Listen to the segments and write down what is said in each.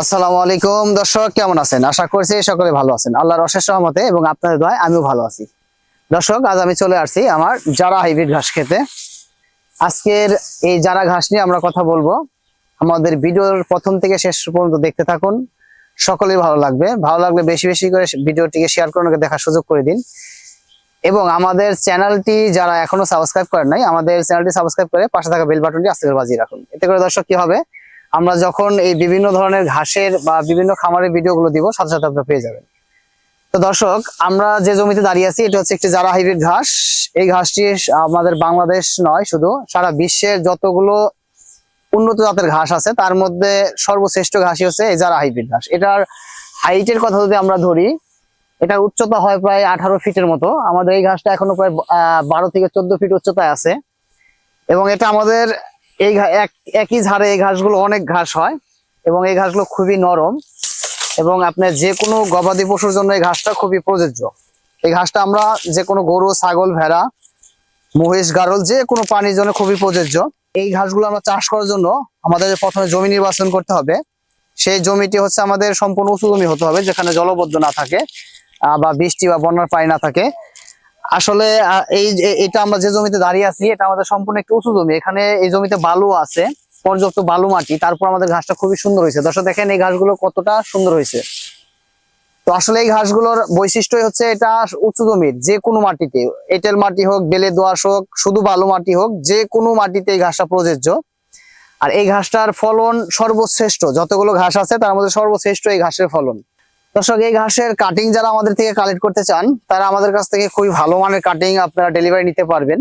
আসসালামু আলাইকুম দর্শক, কেমন আছেন? আশা করছি সকলে ভালো আছেন। আল্লাহর অশেষ সহমতে এবং আপনাদের দয় আমিও ভালো আছি। দর্শক, আজ আমি চলে আসছি আমার যারা হাইব্রিড ঘাস খেতে। আজকের এই যারা ঘাস নিয়ে আমরা কথা বলব। আমাদের ভিডিওর প্রথম থেকে শেষ পর্যন্ত দেখতে থাকুন। সকলেই ভালো লাগবে। ভালো লাগলে বেশি বেশি করে ভিডিওটিকে শেয়ার করে দেখার সুযোগ করে দিন। এবং আমাদের চ্যানেলটি যারা এখনও সাবস্ক্রাইব করেন নাই, আমাদের চ্যানেলটি সাবস্ক্রাইব করে পাশে থাকা বেল বাটনটি আস্তে করে বাজিয়ে রাখুন। এতে করে দর্শক কি হবে? আমরা যখন এই বিভিন্ন ধরনের ঘাসের বা বিভিন্ন খামারের ভিডিওগুলো দিব, সাথে সাথে আপনারা পেয়ে যাবেন। তো দর্শক, আমরা যে জমিতে দাঁড়িয়ে আছি, এটা হচ্ছে একটি জারা হাইব্রিড ঘাস। এই ঘাসটি আমাদের বাংলাদেশ নয়, শুধু সারা বিশ্বের যতগুলো উন্নত জাতের ঘাস আছে, তার মধ্যে সর্বশ্রেষ্ঠ ঘাসই হচ্ছে এই জারা হাইব্রিড ঘাস। এটার হাইটের কথা যদি আমরা ধরি, এটার উচ্চতা হয় প্রায় আঠারো ফিটের মতো। আমাদের এই ঘাসটা এখনও প্রায় বারো থেকে চোদ্দ ফিট উচ্চতায় আছে। এবং এটা আমাদের এই একই ঝাড়ে এই ঘাসগুলো অনেক ঘাস হয় এবং এই ঘাসগুলো খুবই নরম এবং আপনার যে কোনো গবাদি পশুর জন্য এই ঘাসটা খুবই প্রযোজ্য। এই ঘাসটা আমরা যে কোনো গরু, ছাগল, ভেড়া, মহিষ, গারল যে কোনো প্রাণীর জন্য খুবই প্রযোজ্য। এই ঘাসগুলো আমরা চাষ করার জন্য আমাদের প্রথমে জমি নির্বাচন করতে হবে। সেই জমিটি হচ্ছে আমাদের সম্পূর্ণ উঁচু জমি হতে হবে, যেখানে জলবদ্ধ না থাকে বা বৃষ্টি বা বন্যার পানি না থাকে। আসলে এই এটা আমরা যে জমিতে দাঁড়িয়ে আছি, এটা আমাদের সম্পূর্ণ একটু উঁচু জমি। এখানে এই জমিতে বালু আছে, পর্যাপ্ত বালু মাটি। তারপর আমাদের ঘাসটা খুবই সুন্দর হয়েছে। দর্শক, দেখেন এই ঘাসগুলো কতটা সুন্দর হয়েছে। তো আসলে এই ঘাসগুলোর বৈশিষ্ট্যই হচ্ছে এটা উঁচু জমির, যে কোনো মাটিতে। এঁটেল মাটি হোক, বেলে দোয়াশ হোক, শুধু বালু মাটি হোক, যে কোনো মাটিতে এই ঘাসটা প্রযোজ্য। আর এই ঘাসটার ফলন সর্বশ্রেষ্ঠ। যতগুলো ঘাস আছে, তার মধ্যে সর্বশ্রেষ্ঠ এই ঘাসের ফলন। দর্শক এই ঘাসের কাটিং যারা আমাদের থেকে কালেক্ট করতে চান তারা আমাদের কাছ থেকে খুবই ভালো মানের কাটিং আপনারা ডেলিভারি নিতে পারবেন।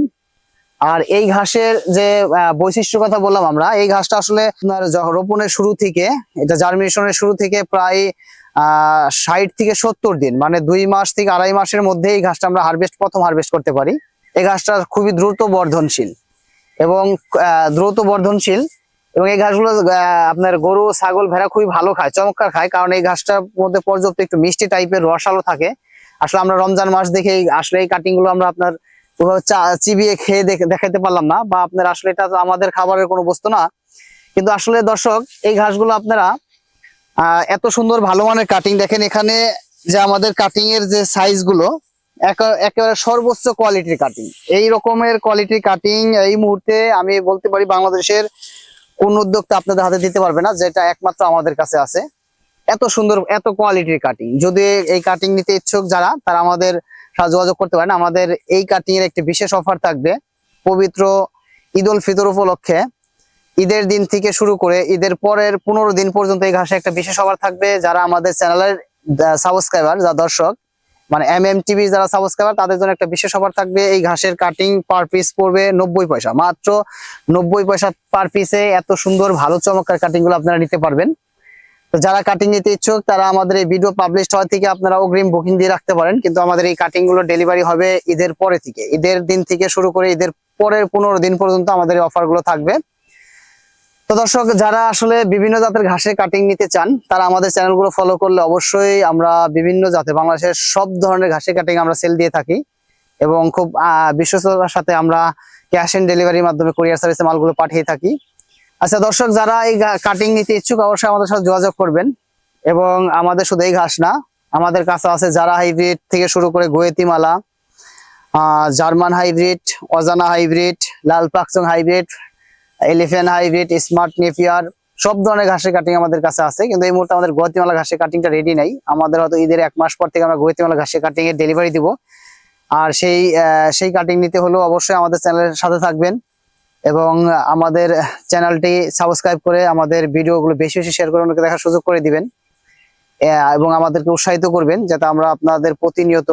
আর এই ঘাসের যে আহ, বৈশিষ্ট্যের কথা বললাম আমরা এই ঘাসটা আসলে রোপণের শুরু থেকে এটা জার্মিনেশনের শুরু থেকে প্রায় ষাট থেকে সত্তর দিন মানে দুই মাস থেকে আড়াই মাসের মধ্যে এই ঘাসটা আমরা হারভেস্ট প্রথম হারভেস্ট করতে পারি। এই ঘাসটা খুবই দ্রুত বর্ধনশীল এবং দ্রুত বর্ধনশীল। এবং এই ঘাসগুলো আপনার গরু, ছাগল, ভেড়া খুবই ভালো খায়, চমৎকার খায়, কারণ এই ঘাসটার মধ্যে পর্যাপ্ত একটু মিষ্টি টাইপের রসালো থাকে। আসলে আমরা রমজান মাস দেখে আসলে এই কাটিংগুলো আমরা আপনার চিবিয়ে খেয়ে দেখে দেখাতে পারলাম না, বা আপনার আসলে এটা আমাদের খাবারের কোনো বস্তু না। কিন্তু আসলে দর্শক, এই ঘাসগুলো আপনারা এত সুন্দর ভালো মানের কাটিং দেখেন এখানে যে আমাদের কাটিং এর যে সাইজগুলো একা- একেবারে সর্বোচ্চ কোয়ালিটির কাটিং এই রকমের কোয়ালিটির কাটিং এই মুহূর্তে আমি বলতে পারি বাংলাদেশের কোন উদ্যোক্তা আপনাদের হাতে দিতে পারবে না, যেটা একমাত্র আমাদের কাছে আছে। এত সুন্দর, এত কোয়ালিটির কাটিং যদি এই কাটিং নিতে ইচ্ছুক যারা, তারা আমাদের যোগাযোগ করতে পারেন। আমাদের এই কাটিং এর একটি বিশেষ অফার থাকবে পবিত্র ঈদ উল ফিতর উপলক্ষে। ঈদের দিন থেকে শুরু করে ঈদের পরের পনেরো দিন পর্যন্ত এই ঘাসে একটা বিশেষ অফার থাকবে। যারা আমাদের চ্যানেলের সাবস্ক্রাইবার যা দর্শক মানে এম এম টিভি যারা সাবস্ক্রাইবার তাদের জন্য একটা বিশেষ অফার থাকবে। এই ঘাসের কাটিং পার পিস পড়বে নব্বই পয়সা। মাত্র নব্বই পয়সা পার পিসে এত সুন্দর, ভালো, চমৎকার কাটিংগুলো আপনারা নিতে পারবেন। তো যারা কাটিং নিতে ইচ্ছুক, তারা আমাদের এই ভিডিও পাবলিশ হওয়া থেকে আপনারা অগ্রিম বুকিং দিয়ে রাখতে পারেন। কিন্তু আমাদের এই কাটিংগুলো ডেলিভারি হবে ঈদের পরে থেকে। ঈদের দিন থেকে শুরু করে ঈদের পরের পনেরো দিন পর্যন্ত আমাদের এই অফারগুলো থাকবে। তো দর্শক, যারা আসলে বিভিন্ন জাতের ঘাসে কাটিং নিতে চান, তারা আমাদের চ্যানেলগুলো ফলো করলে অবশ্যই আমরা বিভিন্ন জাতের বাংলাদেশের সব ধরনের ঘাসে কাটিং আমরা সেল দিয়ে থাকি এবং খুব বিশ্বস্ততার সাথে আমরা ক্যাশ অন ডেলিভারির মাধ্যমে কোরিয়ার সার্ভিসে মালগুলো পাঠিয়ে থাকি। আচ্ছা দর্শক, যারা এই কাটিং নিতে ইচ্ছুক অবশ্যই আমাদের সাথে যোগাযোগ করবেন এবং আমাদের শুধু এই ঘাস না, আমাদের কাছে আছে যারা হাইব্রিড থেকে শুরু করে গোয়েতিমালা জার্মান হাইব্রিড, অজানা হাইব্রিড, লাল Pakchong hybrid elephant hybrid smart Napier সব ধরনের ঘাসের কাটিং আমাদের কাছে আছে। কিন্তু এই মুহূর্তে আমাদের গোয়াতিমালা ঘাসের কাটিংটা রেডি নাই। আমাদের হয়তো ঈদের এক মাস পর থেকে আমরা গোয়াতিমালা ঘাসের কাটিং এর ডেলিভারি দিব। আর সেই সেই কাটিং নিতে হলেও অবশ্যই আমাদের চ্যানেলের সাথে থাকবেন। এবং আমাদের চ্যানেলটি সাবস্ক্রাইব করে আমাদের ভিডিওগুলো বেশি বেশি শেয়ার করে অন্যকে দেখার সুযোগ করে দিবেন। এবং আমাদেরকে উৎসাহিত করবেন যাতে আমরা আপনাদের প্রতিনিয়ত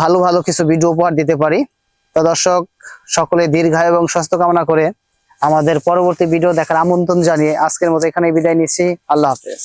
ভালো ভালো কিছু ভিডিও উপহার দিতে পারি। তো দর্শক, সকলে দীর্ঘায়ু এবং স্বাস্থ্য কামনা করে আমাদের পরবর্তী ভিডিও দেখার আমন্ত্রণ জানিয়ে আজকের মতো এখানে বিদায় নিচ্ছি। আল্লাহ হাফেজ।